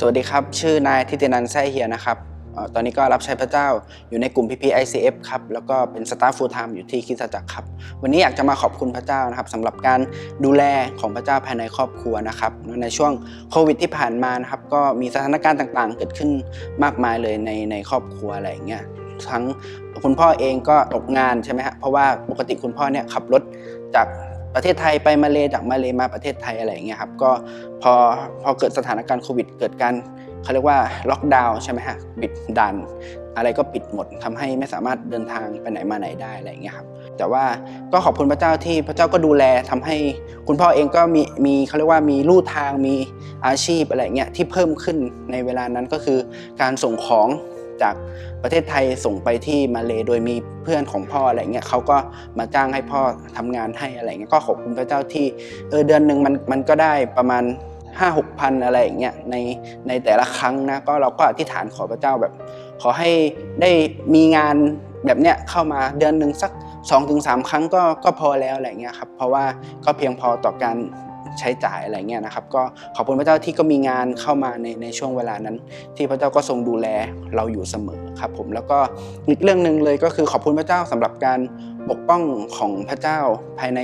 สวัสดีครับ ชื่อนายทิตินันท์แซ่เฮียนะครับตอนนี้ก็รับใช้พระเจ้าอยู่ในกลุ่ม PPICF ครับ แล้วก็เป็นสตาฟฟูลไทม์อยู่ที่คิสจักรครับ วันนี้อยากจะมาขอบคุณพระเจ้านะครับสำหรับการดูแลของพระเจ้าภายในครอบครัวนะครับ ในช่วงโควิดที่ผ่านมานะครับ ก็มีสถานการณ์ต่างๆ เกิดขึ้นมากมายเลยในในครอบครัวอะไรอย่างเงี้ย ทั้งคุณพ่อเองก็ตกงานใช่ไหมฮะ เพราะว่าปกติคุณพ่อเนี่ยขับรถจาก ประเทศไทยไปมาเลจากมาเลมาประเทศไทยอะไรอย่างเงี้ยครับก็พอพอเกิดสถานการณ์โควิด เกิดการเขาเรียกว่าล็อกดาวน์ใช่ไหมฮะปิดด่านอะไรก็ปิดหมดทำให้ไม่สามารถเดินทางไปไหนมาไหนได้อะไรอย่างเงี้ยครับแต่ว่าก็ขอบคุณพระเจ้าที่พระเจ้าก็ดูแลทำให้คุณพ่อเองก็มีมีเขาเรียกว่ามีลู่ทางมีอาชีพอะไรเงี้ยที่เพิ่มขึ้นในเวลานั้นก็คือการส่งของ จากประเทศไทยส่งไปที่มาเลโดยมีเพื่อนของพ่ออะไรเงี้ยเขาก็มาจ้างให้พ่อทำงานให้อะไรเงี้ยก็ขอบคุณพระเจ้าที่เออเดือนหนึ่งมันมันก็ได้ประมาณห้าหกพันอะไรอย่างเงี้ยในในแต่ละครั้งนะก็เราก็อธิษฐานขอพระเจ้าแบบ ขอให้ได้มีงานแบบเนี้ยเข้ามาเดือนหนึ่งสัก2อถึงสครั้งก็ก็พอแล้วอะไรเงี้ยครับเพราะว่าก็เพียงพอต่อการ ใช้จ่ายอะไรเงี้ยนะครับ ก็ขอบคุณพระเจ้าที่ก็มีงานเข้ามาในในช่วงเวลานั้น ที่พระเจ้าก็ทรงดูแลเราอยู่เสมอครับผมแล้วก็อีกเรื่องหนึ่งเลยก็คือขอบคุณพระเจ้าสำหรับการปกป้องของพระเจ้าภายใน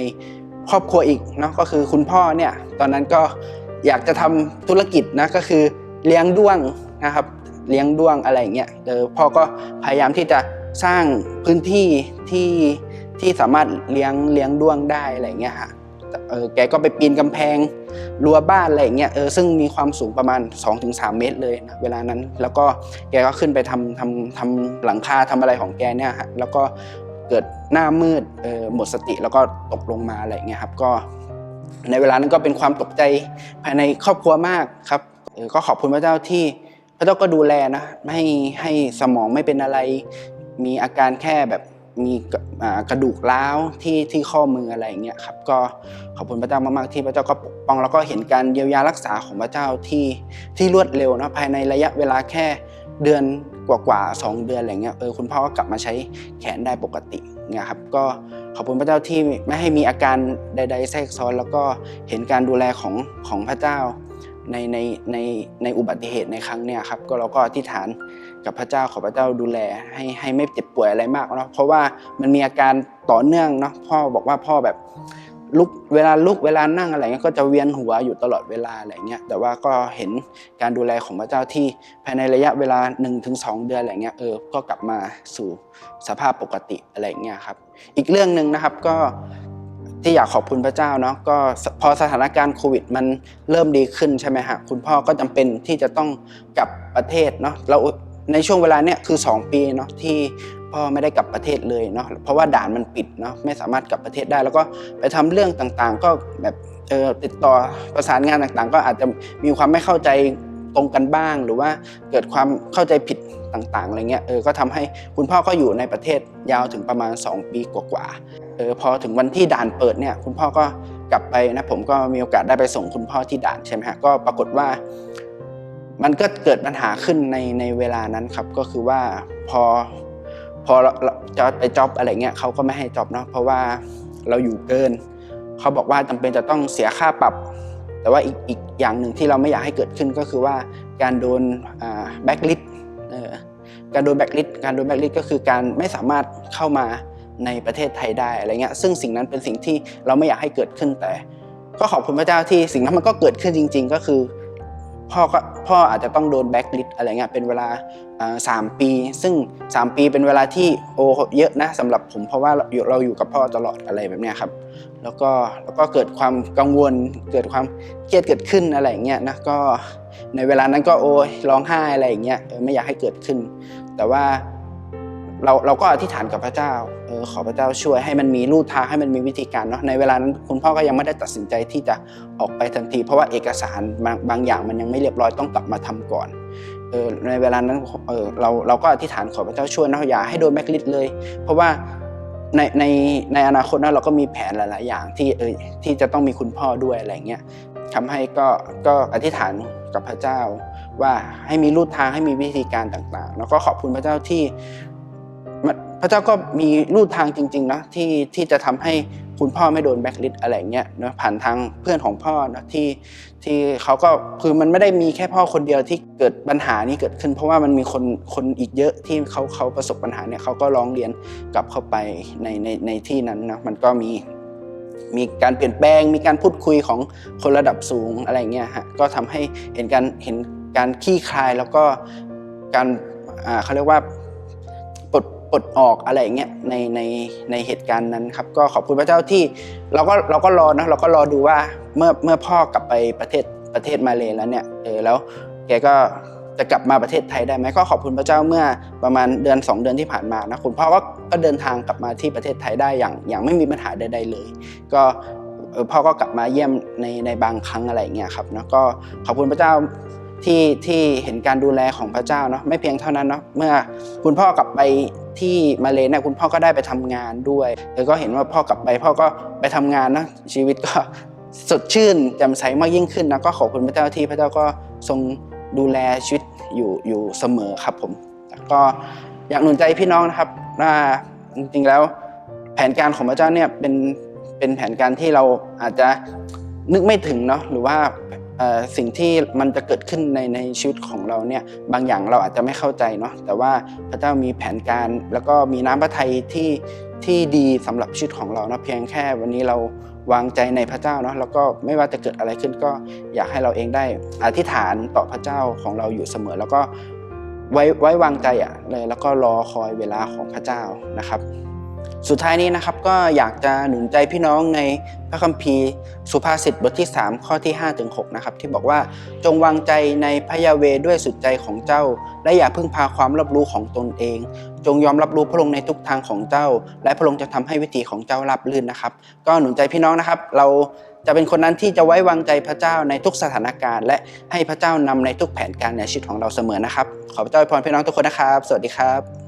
ครอบครัวอีกเนาะก็คือคุณพ่อเนี่ยตอนนั้นก็อยากจะทำธุรกิจนะก็คือเลี้ยงด้วงนะครับเลี้ยงด้วงอะไรเงี้ยเออพ่อก็พยายามที่จะสร้างพื้นที่ที่ที่สามารถเลี้ยงเลี้ยงด้วงได้อะไรเงี้ยฮะ เออแกก็ไปปีนกำแพงรั้วบ้านอะไรอย่างเงี้ยเออซึ่งมีความสูงประมาณ 2-3 เมตรเลยนะเวลานั้นแล้วก็แกก็ขึ้นไปทำทำทำหลังคาทำอะไรของแกเนี่ยฮะแล้วก็เกิดหน้ามืดเออหมดสติแล้วก็ตกลงมาอะไรอย่างเงี้ยครับก็ในเวลานั้นก็เป็นความตกใจภายในครอบครัวมากครับเออก็ขอบคุณพระเจ้าที่พระเจ้าก็ดูแลนะไม่ให้ให้สมองไม่เป็นอะไร มีอาการแค่แบบ มีกระดูกร้าวที่ที่ข้อมืออะไรอย่างเงี้ยครับก็ขอบคุณพระเจ้ามากๆที่พระเจ้าก็ปกป้องแล้วก็เห็นการเยียวยารักษาของพระเจ้าที่ที่รวดเร็วนะภายในระยะเวลาแค่เดือนกว่าๆสองเดือนอะไรเงี้ยเออคุณพ่อก็กลับมาใช้แขนได้ปกติเนี่ยครับก็ขอบคุณพระเจ้าที่ไม่ให้มีอาการใด ๆ แทรกซ้อน แล้วก็เห็นการดูแลของของพระเจ้าในในในในอุบัติเหตุในครั้งเนี้ยครับก็เราก็อธิษฐาน กับพระเจ้าขอพระเจ้าดูแลให้ให้ไม่เจ็บป่วยอะไรมากเนาะเพราะว่ามันมีอาการต่อเนื่องเนาะพ่อบอกว่าพ่อแบบลุกเวลาลุกเวลานั่งอะไรเงี้ยก็จะเวียนหัวอยู่ตลอดเวลาอะไรเงี้ยแต่ว่าก็เห็นการดูแลของพระเจ้าที่ภายในระยะเวลา 1-2 เดือนอะไรเงี้ยเออก็กลับมาสู่สภาพปกติอะไรเงี้ยครับอีกเรื่องหนึ่งนะครับก็ที่อยากขอบคุณพระเจ้าเนาะก็พอสถานการณ์โควิดมันเริ่มดีขึ้นใช่ไหมฮะคุณพ่อก็จำเป็นที่จะต้องกลับประเทศเนาะแล้ว ในช่วงเวลาเนี้ยคือ 2 ปีเนาะที่พ่อไม่ได้กลับประเทศเลยเนาะเพราะว่าด่านมันปิดเนาะไม่สามารถกลับประเทศได้ แล้วก็ไปทำเรื่องต่างๆ ก็แบบเออติดต่อประสานงานต่างๆ ก็อาจจะมีความไม่เข้าใจตรงกันบ้าง หรือว่าเกิดความเข้าใจผิดต่างๆอะไรเงี้ยเออก็ทำให้คุณพ่อก็อยู่ในประเทศยาวถึงประมาณ 2 ปีกว่าๆเออพอถึงวันที่ด่านเปิดเนี่ยคุณพ่อก็กลับไปนะผมก็มีโอกาสได้ไปส่งคุณพ่อที่ด่านใช่ไหมฮะก็ปรากฏว่า มันก็เกิดปัญหาขึ้นในในเวลานั้นครับ ก็คือว่าพอพอจะไปจ็อบอะไรเงี้ยเขาก็ไม่ให้จ็อบเนาะเพราะว่าเราอยู่เกินเขาบอกว่าจำเป็นจะต้องเสียค่าปรับ แต่ว่าอีกอีกอย่างหนึ่งที่เราไม่อยากให้เกิดขึ้นก็คือว่าการโดนแบ็กลิสการโดนแบ็กลิสการโดนแบ็กลิสก็คือการไม่สามารถเข้ามาในประเทศไทยได้อะไรเงี้ยซึ่งสิ่งนั้นเป็นสิ่งที่เราไม่อยากให้เกิดขึ้นแต่ ก็ขอบคุณพระเจ้าที่สิ่งนั้นมันก็เกิดขึ้นจริง ๆ ก็คือ พ่อก็พ่ออาจจะต้องโดนแบ็กลิสอะไรเงี้ยเป็นเวลาสามปี ซึ่ง 3 ปีเป็นเวลาที่โอเยอะนะสำหรับผมเพราะว่าเราอยู่เราอยู่กับพ่อตลอดอะไรแบบเนี้ยครับแล้วก็แล้วก็เกิดความกังวลเกิดความเครียดเกิดขึ้นอะไรเงี้ยนะก็ในเวลานั้นก็โอ้ร้องไห้อะไรอย่างเงี้ยไม่อยากให้เกิดขึ้น แต่ว่า เราเราก็อธิษฐานกับพระเจ้าเออขอพระเจ้าช่วยให้มันมีลู่ทางให้มันมีวิธีการเนาะในเวลานั้นคุณพ่อก็ยังไม่ได้ตัดสินใจที่จะออกไปทันที เพราะว่าเอกสารบางบางอย่างมันยังไม่เรียบร้อยต้องกลับมาทำก่อนเออในเวลานั้นเออเราเราก็อธิษฐานขอพระเจ้าช่วยนาะอย่าให้โดนแบ็กลิสเลย เพราะว่าในในในอนาคตนะเราก็มีแผนหลาย ๆ อย่างที่เออที่จะต้องมีคุณพ่อด้วยอะไรเงี้ยทำให้ก็ก็อธิษฐานกับพระเจ้าว่าให้มีรูทางให้มีวิธีการต่าง ๆ แล้วก็ขอบคุณพระเจ้าที่ พระเจ้าก็มีรูทางจริงๆนะที่ที่จะทำให้คุณพ่อไม่โดนแบ็คลิสอะไรเงี้ยนะผ่านทางเพื่อนของพ่อนะที่ที่เขาก็คือมันไม่ได้มีแค่พ่อคนเดียวที่เกิดปัญหานี้เกิดขึ้น เพราะว่ามันมีคนคนอีกเยอะที่เขาเขาประสบปัญหาเนี่ยเขาก็ร้องเรียนกลับเข้าไปในในในที่นั้นนะมันก็มีมีการเปลี่ยนแปลงมีการพูดคุยของคนระดับสูงอะไรเงี้ยฮะก็ทำให้เห็นการเห็นการคลี่คลายแล้วก็การอ่าเขาเรียกว่า ปลดออกอะไรเงี้ยในในในเหตุการณ์นั้นครับ ก็ขอบคุณพระเจ้าที่เราก็เราก็รอนะเราก็รอดูว่าเมื่อเมื่อพ่อกลับไปประเทศประเทศมาเลแล้วเนี่ยเออแล้วแกก็จะกลับมาประเทศไทยได้ไหมก็ขอบคุณพระเจ้าเมื่อประมาณเดือน 2 เดือนที่ผ่านมานะคุณพ่อก็ก็เดินทางกลับมาที่ประเทศไทยได้อย่างอย่างไม่มีปัญหาใด ๆ เลย ก็พ่อก็กลับมาเยี่ยมในในบางครั้งอะไรอย่างเงี้ยครับแล้วก็ขอบคุณพระเจ้า ที่ที่เห็นการดูแลของพระเจ้าเนาะไม่เพียงเท่านั้นเนาะเมื่อคุณพ่อกลับไปที่มาเลเนี่ยคุณพ่อก็ได้ไปทำงานด้วยแล้วก็เห็นว่าพ่อกลับไปพ่อก็ไปทำงานเนาะชีวิตก็สดชื่นแจ่มใสมากยิ่งขึ้นนะก็ขอบคุณพระเจ้าที่พระเจ้าก็ทรงดูแลชีวิตอยู่อยู่เสมอครับผมก็อยากหนุนใจพี่น้องนะครับว่าจริงๆแล้วแผนการของพระเจ้าเนี่ยเป็นเป็นแผนการที่เราอาจจะนึกไม่ถึงเนาะหรือว่า สิ่งที่มันจะเกิดขึ้นในในชีวิตของเราเนี่ยบางอย่างเราอาจจะไม่เข้าใจเนาะแต่ว่าพระเจ้ามีแผนการ แล้วก็มีน้ำพระทัยที่ที่ดีสำหรับชีวิตของเราเนาะเพียงแค่วันนี้เราวางใจในพระเจ้าเนาะแล้วก็ไม่ว่าจะเกิดอะไรขึ้นก็อยากให้เราเองได้อธิษฐานต่อพระเจ้าของเราอยู่เสมอ แล้วก็ไว้ไว้วางใจอะเลยแล้วก็รอคอยเวลาของพระเจ้านะครับ สุดท้ายนี้นะครับก็อยากจะหนุนใจพี่น้องในพระคัมภีร์สุภาษิตบทที่ 3 ข้อที่5ถึง6นะครับที่บอกว่าจงวางใจในพระยาเวด้วยสุดใจของเจ้า และอย่าพึ่งพาความรับรู้ของตนเอง จงยอมรับรู้พระองค์ในทุกทางของเจ้า และพระองค์จะทำให้วิถีของเจ้าราบรื่นนะครับ ก็หนุนใจพี่น้องนะครับ เราจะเป็นคนนั้นที่จะไว้วางใจพระเจ้าในทุกสถานการณ์ และให้พระเจ้านำในทุกแผนการในชีวิตของเราเสมอนะครับ ขอพระเจ้าอวยพรพี่น้องทุกคนนะครับ สวัสดีครับ